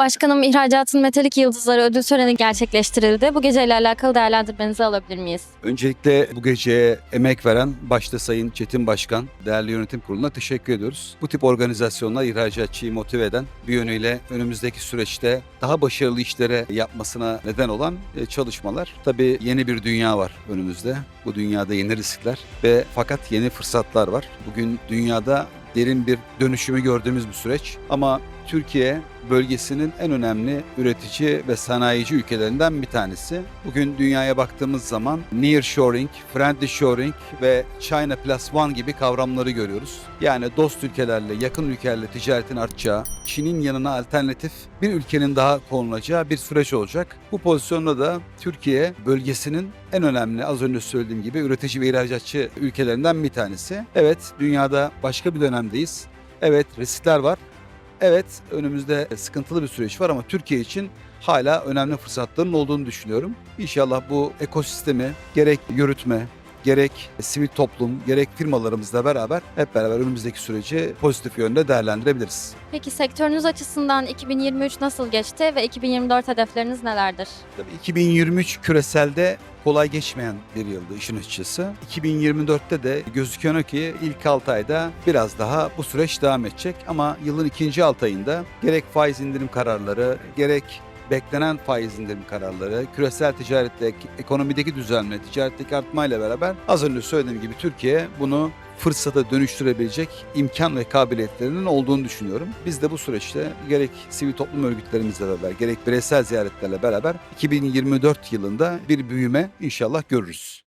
Başkanım İhracatın Metalik Yıldızları ödül töreni gerçekleştirildi. Bu geceyle alakalı değerlendirmenizi alabilir miyiz? Öncelikle bu geceye emek veren başta Sayın Çetin Başkan, değerli yönetim kuruluna teşekkür ediyoruz. Bu tip organizasyonlar ihracatçıyı motive eden, bir yönüyle önümüzdeki süreçte daha başarılı işlere yapmasına neden olan e, çalışmalar. Tabii yeni bir dünya var önümüzde. Bu dünyada yeni riskler ve fakat yeni fırsatlar var. Bugün dünyada derin bir dönüşümü gördüğümüz bir süreç ama Türkiye bölgesinin en önemli üretici ve sanayici ülkelerinden bir tanesi. Bugün dünyaya baktığımız zaman nearshoring, friendly ve China Plus One gibi kavramları görüyoruz. Yani dost ülkelerle, yakın ülkelerle ticaretin artacağı, Çin'in yanına alternatif bir ülkenin daha konulacağı bir süreç olacak. Bu pozisyonda da Türkiye bölgesinin en önemli az önce söylediğim gibi üretici ve ihracatçı ülkelerinden bir tanesi. Evet dünyada başka bir dönemdeyiz. Evet riskler var. Evet önümüzde sıkıntılı bir süreç var ama Türkiye için hala önemli fırsatların olduğunu düşünüyorum. İnşallah bu ekosistemi gerek yürütme, gerek sivil toplum, gerek firmalarımızla beraber hep beraber önümüzdeki süreci pozitif yönde değerlendirebiliriz. Peki sektörünüz açısından 2023 nasıl geçti ve 2024 hedefleriniz nelerdir? Tabii 2023 küreselde kolay geçmeyen bir yıldı işin açıkçası. 2024'te de gözüküyor ki ilk 6 ayda biraz daha bu süreç devam edecek ama yılın ikinci 6 ayında gerek faiz indirim kararları gerek beklenen faiz indirim kararları, küresel ticarette, ekonomideki düzelme, ticaretteki artmayla beraber az önce söylediğim gibi Türkiye bunu fırsata dönüştürebilecek imkan ve kabiliyetlerinin olduğunu düşünüyorum. Biz de bu süreçte gerek sivil toplum örgütlerimizle beraber gerek bireysel ziyaretlerle beraber 2024 yılında bir büyüme inşallah görürüz.